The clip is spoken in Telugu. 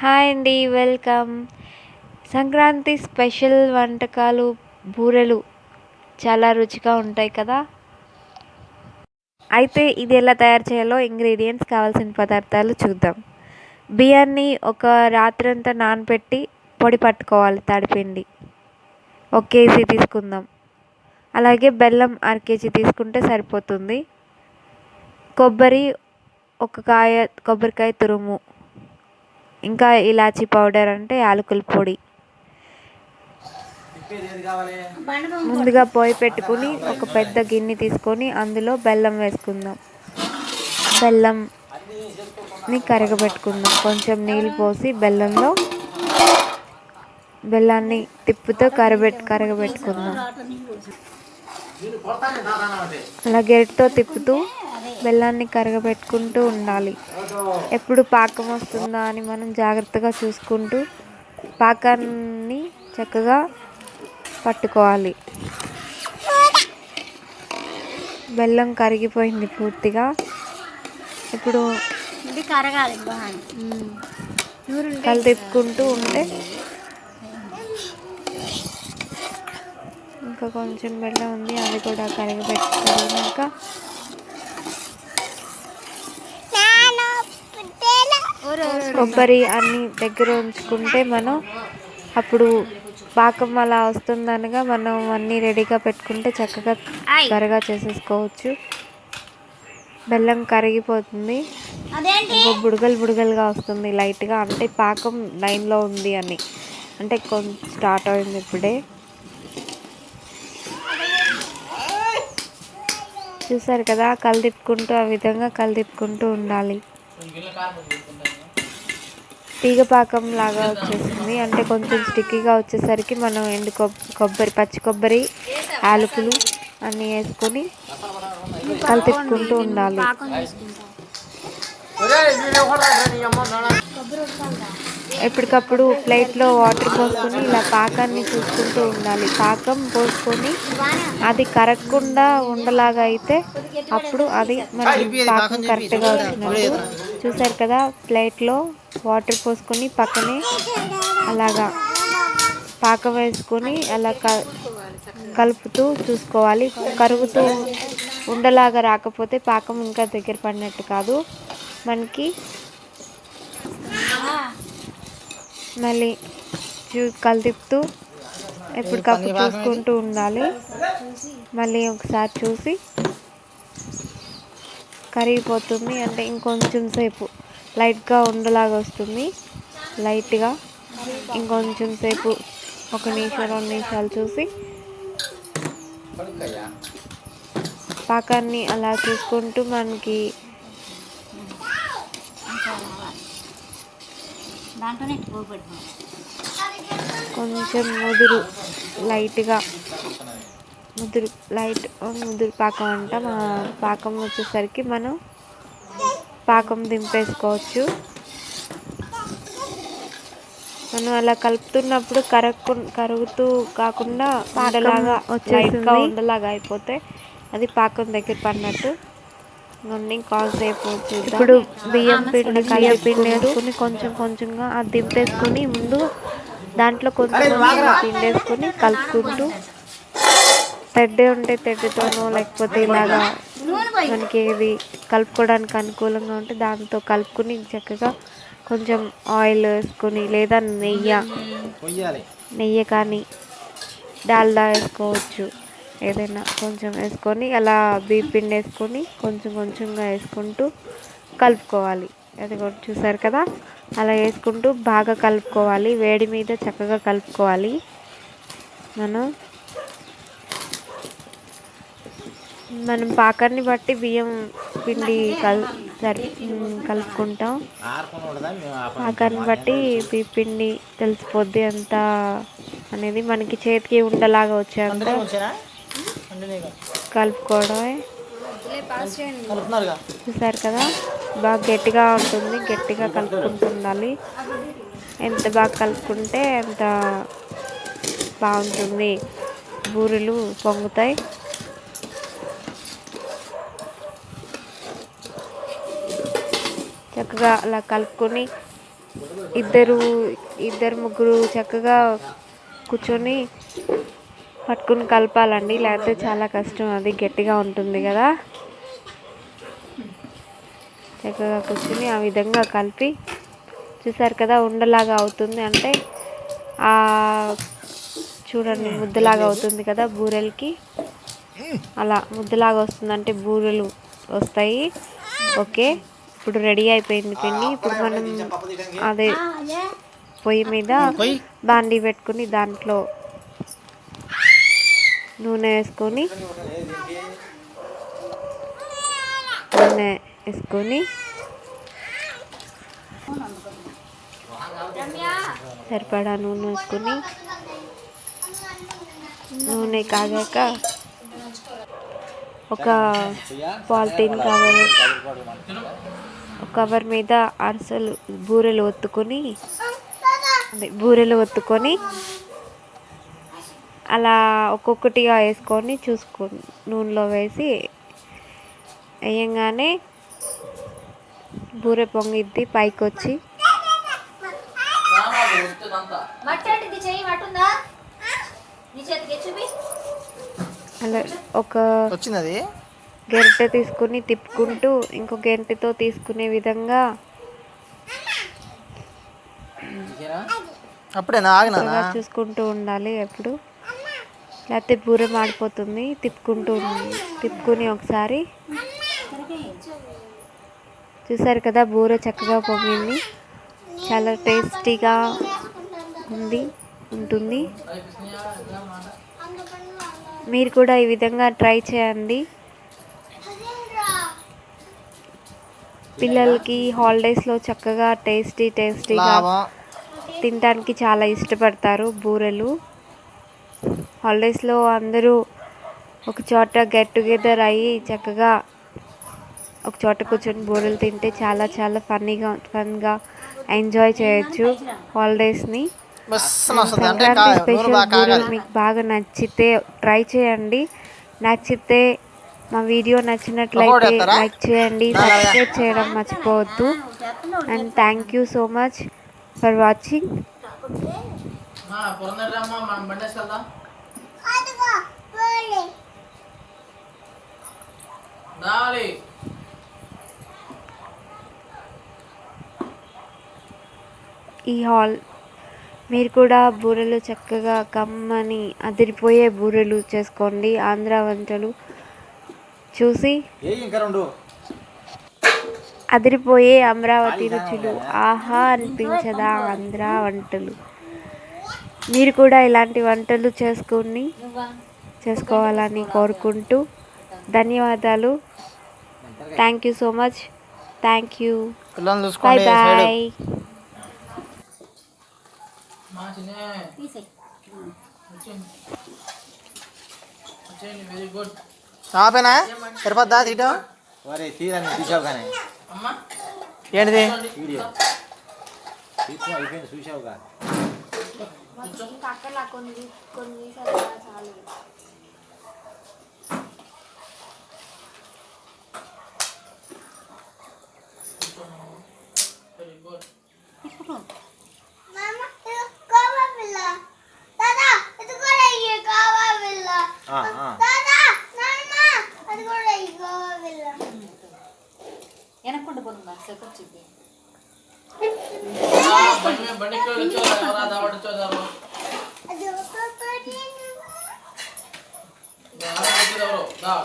హాయ్ అండి వెల్కమ్. సంక్రాంతి స్పెషల్ వంటకాలు బూరెలు చాలా రుచిగా ఉంటాయి కదా? అయితే ఇది ఎలా తయారు చేయాలో ఇంగ్రీడియంట్స్ కావాల్సిన పదార్థాలు చూద్దాం. బియ్యాన్ని ఒక రాత్రంతా నానబెట్టి పొడి పట్టుకోవాలి తడిపిండి. ఒక కేజీ తీసుకుందాం. అలాగే బెల్లం అర కేజీ తీసుకుంటే సరిపోతుంది. కొబ్బరి ఒక కాయ కొబ్బరికాయ తురుము. ఇంకా ఇలాచీ పౌడర్ అంటే యాలకుల పొడి. ముందుగా పోయి పెట్టుకుని ఒక పెద్ద గిన్నె తీసుకొని అందులో బెల్లం వేసుకుందాం. బెల్లంని కరగబెట్టుకుందాం. కొంచెం నీళ్ళు పోసి బెల్లంలో బెల్లాన్ని తిప్పుతో కరబెట్ కరగబెట్టుకుందాం. అలా గెరటితో తిప్పుతూ బెల్లాన్ని కరగబెట్టుకుంటూ ఉండాలి. ఎప్పుడు పాకం వస్తుందా అని మనం జాగ్రత్తగా చూసుకుంటూ పాకాన్ని చక్కగా పట్టుకోవాలి. బెల్లం కరిగిపోయింది పూర్తిగా. ఇప్పుడు ఇది కరగాలి బాగా కలు తిప్పుకుంటూ ఉంటే ఇంకా కొంచెం బెల్లం ఉంది అది కూడా కరిగిపెట్టుకున్నాక కొబ్బరి అన్ని దగ్గర ఉంచుకుంటే మనం అప్పుడు పాకం అలా వస్తుందనగా మనం అన్నీ రెడీగా పెట్టుకుంటే చక్కగా త్వరగా చేసేసుకోవచ్చు. బెల్లం కరిగిపోతుంది. ఇంకో బుడగలు బుడగలుగా వస్తుంది లైట్గా. అంటే పాకం లైన్లో ఉంది అని. అంటే కొంచెం స్టార్ట్ అయింది ఇప్పుడే. చూసారు కదా? కలు తిప్పుకుంటూ ఆ విధంగా కలు తిప్పుకుంటూ ఉండాలి. తీగ పాకం లాగా వచ్చేసింది. అంటే కొంచెం స్టిక్కీగా వచ్చేసరికి మనం ఎండు కొబ్బరి పచ్చి కొబ్బరి యాలకులు అన్నీ వేసుకొని కలిపెట్టుకుంటూ ఉండాలి. ఎప్పటికప్పుడు ప్లేట్లో వాటర్ పోసుకొని ఇలా పాకాన్ని చూసుకుంటూ ఉండాలి. పాకం పోసుకొని అది కరగకుండా ఉండలాగా అయితే అప్పుడు అది మనకి పాకం కరెక్ట్గా వచ్చినట్టు చూసారు కదా ప్లేట్లో వాటర్ పోసుకొని పక్కనే అలాగా పాకం వేసుకొని అలా క కలుపుతూ చూసుకోవాలి. కరుగుతూ ఉండలాగా రాకపోతే పాకం ఇంకా దగ్గర పడినట్టు కాదు. మనకి మళ్ళీ చూ కలిపుతూ ఎప్పటికప్పుడు చూసుకుంటూ ఉండాలి. మళ్ళీ ఒకసారి చూసి కరిగిపోతుంది అంటే ఇంకొంచెం సేపు. లైట్గా ఉండలాగా వస్తుంది. లైట్గా ఇంకొంచెం సేపు ఒక నిమిషం రెండు నిమిషాలు చూసి పాకాన్ని అలా చూసుకుంటూ మనకి కొంచెం ముదురు లైట్గా ముదురు లైట్ ముదురు పాకం అంట. మా పాకం వచ్చేసరికి మనం పాకం దింపేసుకోవచ్చు. మనం అలా కలుపుతున్నప్పుడు కరక్కు కరుగుతూ కాకుండా ఉండలాగా లైట్గా ఉండలాగా అయిపోతే అది పాకం దగ్గర పడినట్టు. నుండి కాసేపు ఇప్పుడు బియ్యం పిండి కలిపి పిండి వేసుకుని కొంచెం కొంచెంగా అది దింపేసుకుని ముందు దాంట్లో కొంచెం పిండి వేసుకొని కలుపుకుంటూ తెడ్డే ఉంటే తెడ్డుతోనో లేకపోతే ఇలాగా మనకి ఏది కలుపుకోవడానికి అనుకూలంగా ఉంటే దాంతో కలుపుకుని చక్కగా కొంచెం ఆయిల్ వేసుకొని లేదా నెయ్యి. నెయ్యి కానీ డాల్డా వేసుకోవచ్చు. ఏదైనా కొంచెం వేసుకొని అలా బియ్య పిండి వేసుకొని కొంచెం కొంచెంగా వేసుకుంటూ కలుపుకోవాలి. అది కూడా చూసారు కదా? అలా వేసుకుంటూ బాగా కలుపుకోవాలి. వేడి మీద చక్కగా కలుపుకోవాలి. మనం మనం పాకాన్ని బట్టి బియ్యం పిండి కల్ సరి కలుపుకుంటాం. పాకాన్ని బట్టి పిండి తెలిసిపోద్ది ఎంత అనేది మనకి చేతికి ఉండలాగా వచ్చేంత కలుపుకోవడమే. చూసారు కదా? బాగా గట్టిగా ఉంటుంది. గట్టిగా కలుపుకుంటూ ఉండాలి ఎంత బాగా కలుపుకుంటే అంత బాగుంటుంది. బూరెలు పొంగుతాయి. చక్కగా అలా కలుపుకొని ఇద్దరు ఇద్దరు ముగ్గురు చక్కగా కూర్చొని పట్టుకుని కలపాలండి. లేకపోతే చాలా కష్టం. అది గట్టిగా ఉంటుంది కదా. చక్కగా కూర్చొని ఆ విధంగా కలిపి చూసారు కదా ఉండలాగా అవుతుంది. అంటే ఆ చూడండి ముద్దలాగా అవుతుంది కదా బూరెలకి. అలా ముద్దలాగా వస్తుందంటే బూరెలు వస్తాయి. ఓకే. ఇప్పుడు రెడీ అయిపోయింది పిండి. ఇప్పుడు మనం అదే పొయ్యి మీద బాండీ పెట్టుకుని దాంట్లో నూనె వేసుకొని నూనె వేసుకొని సరిపడా నూనె వేసుకొని నూనె కాగాక ఒక పాలిథీన్ కవర్ కవర్ మీద అరిసెలు బూరెలు ఒత్తుకొని బూరెలు ఒత్తుకొని అలా ఒక్కొక్కటిగా వేసుకొని చూసుకో నూనెలో వేసి వేయంగానే బూరె పొంగిద్ది పైకి వచ్చి నీ చేతికి చూపి. అలా ఒక వచ్చింది అది గరిటె తీసుకుని తిప్పుకుంటూ ఇంకో గరిటెతో తీసుకునే విధంగా అప్పుడేనా ఆగినా చూసుకుంటూ ఉండాలి ఎప్పుడు లేకపోతే బూరె మాడిపోతుంది తిప్పుకుంటూ తిప్పుకుని ఒకసారి చూసారు కదా బూరె చక్కగా పొంగింది చాలా టేస్టీగా ఉంది ఉంటుంది మీరు కూడా ఈ విధంగా ట్రై చేయండి. పిల్లలకి హాలిడేస్లో చక్కగా టేస్టీ టేస్టీగా తినడానికి చాలా ఇష్టపడతారు బూరెలు. హాలిడేస్లో అందరూ ఒక చోట గెట్ టుగెదర్ అయ్యి చక్కగా ఒక చోట కూర్చొని బూరెలు తింటే చాలా చాలా ఫన్నీగా ఫన్గా ఎంజాయ్ చేయొచ్చు హాలిడేస్ని. సంక్రాంతి స్పెషల్ కాగాలి మీకు బాగా నచ్చితే ట్రై చేయండి. నచ్చితే మా వీడియో నచ్చినట్లయితే? లైక్ చేయండి. సబ్స్క్రైబ్ చేయడం మర్చిపోవద్దు. And thank you so much for watching ఈ హాల్ మీరు కూడా బూరెలు చక్కగా కమ్మని అదిరిపోయే బూరెలు చేసుకోండి. ఆంధ్ర వంటలు చూసి అదిరిపోయే అమరావతి రుచులు ఆహా అనిపించదా ఆంధ్ర వంటలు? మీరు కూడా ఇలాంటి వంటలు చేసుకుని చేసుకోవాలని కోరుకుంటూ ధన్యవాదాలు. Thank you so much thank you పిల్లల్ని bye Achene. This side. Achene. Achene, very good. कहाँ पे ना है तेरे पास दाद इटा अरे तीरा नहीं सुशाव का नहीं अम्मा ये नहीं वीडियो इतना इवेंट सुशाव का काका लाकोन भी कोनी सारा साले Very good. వెనక్కుండా పోను సెకండ్ చూపి అబ్బా